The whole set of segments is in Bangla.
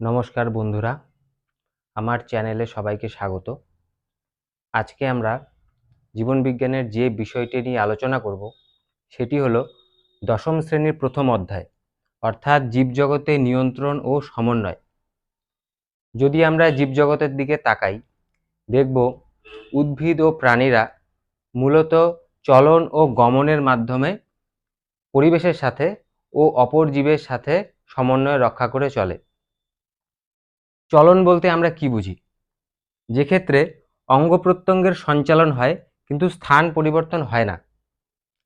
নমস্কার বন্ধুরা, আমার চ্যানেলে সবাইকে স্বাগত। আজকে আমরা জীবনবিজ্ঞানের যে বিষয়টি নিয়ে আলোচনা করব, সেটি হলো দশম শ্রেণির প্রথম অধ্যায়, অর্থাৎ জীবজগতে নিয়ন্ত্রণ ও সমন্বয়। যদি আমরা জীবজগতের দিকে তাকাই, দেখব উদ্ভিদ ও প্রাণীরা মূলত চলন ও গমনের মাধ্যমে পরিবেশের সাথে ও অপর জীবের সাথে সমন্বয় রক্ষা করে চলে। চলন বলতে আমরা কি বুঝি? যে ক্ষেত্রে অঙ্গ প্রত্যঙ্গের সঞ্চালন হয়, কিন্তু স্থান পরিবর্তন হয় না।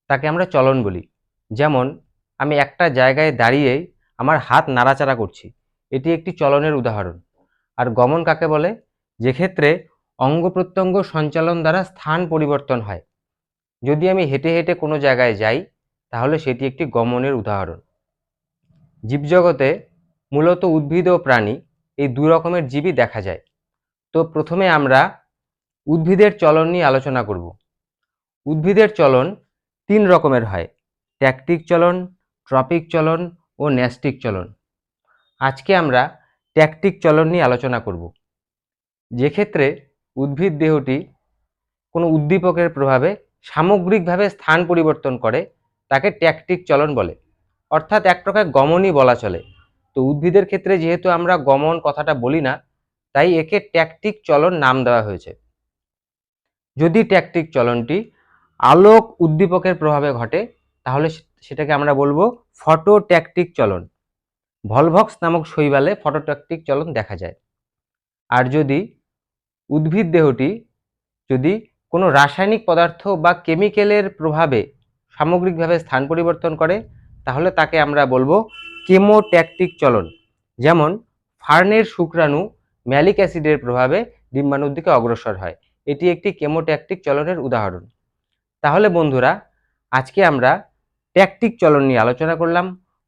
তাকে আমরা চলন বলি। যেমন, আমি একটা জায়গায় দাঁড়িয়েই আমার হাত নাড়াচাড়া করছি। এটি একটি চলনের উদাহরণ। আর গমন কাকে বলে? যে ক্ষেত্রে অঙ্গ প্রত্যঙ্গ সঞ্চালন দ্বারা স্থান পরিবর্তন হয়। যদি আমি হেঁটে হেঁটে কোনো জায়গায় যাই, তাহলে সেটি একটি গমনের উদাহরণ। জীবজগতে মূলত উদ্ভিদ ও প্রাণী এই দুই রকমের জীবই দেখা যায়। তো প্রথমে আমরা উদ্ভিদের চলন নিয়ে আলোচনা করব। উদ্ভিদের চলন তিন রকমের হয়, ট্যাকটিক চলন, ট্রপিক চলন ও ন্যাস্টিক চলন। আজকে আমরা ট্যাকটিক চলন নিয়ে আলোচনা করব। যে ক্ষেত্রে উদ্ভিদ দেহটি কোনো উদ্দীপকের প্রভাবে সামগ্রিকভাবে স্থান পরিবর্তন করে, তাকে ট্যাকটিক চলন বলে। অর্থাৎ এক প্রকার গমনই বলা চলে। তো উদ্ভিদের ক্ষেত্রে যেহেতু আমরা গমন কথাটা বলি না, তাই একে ট্যাকটিক চলন নাম দেওয়া হয়েছে। যদি ট্যাকটিক চলনটি আলোক উদ্দীপকের প্রভাবে ঘটে, তাহলে সেটাকে আমরা বলব ফটোট্যাকটিক চলন। ভলভক্স নামক শৈবালে ফটোট্যাকটিক চলন দেখা যায়। আর যদি উদ্ভিদ দেহটি, যদি কোনো রাসায়নিক পদার্থ বা কেমিক্যালের প্রভাবে সামগ্রিকভাবে স্থান পরিবর্তন করে, তাহলে তাকে আমরা বলব কেমোট্যাকটিক চলন, যেমন ফার্নের শুক্রাণু ম্যালিক অ্যাসিডের প্রভাবে ডিম্বাণুর দিকে অগ্রসর হয়। এটি একটি কেমোট্যাকটিক চলনের উদাহরণ। তাহলে বন্ধুরা, আজকে আমরা ট্যাকটিক চলন নিয়ে আলোচনা করলাম।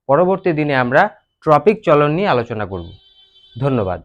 পরবর্তী দিনে আমরা ট্রপিক চলন নিয়ে আলোচনা করব। ধন্যবাদ।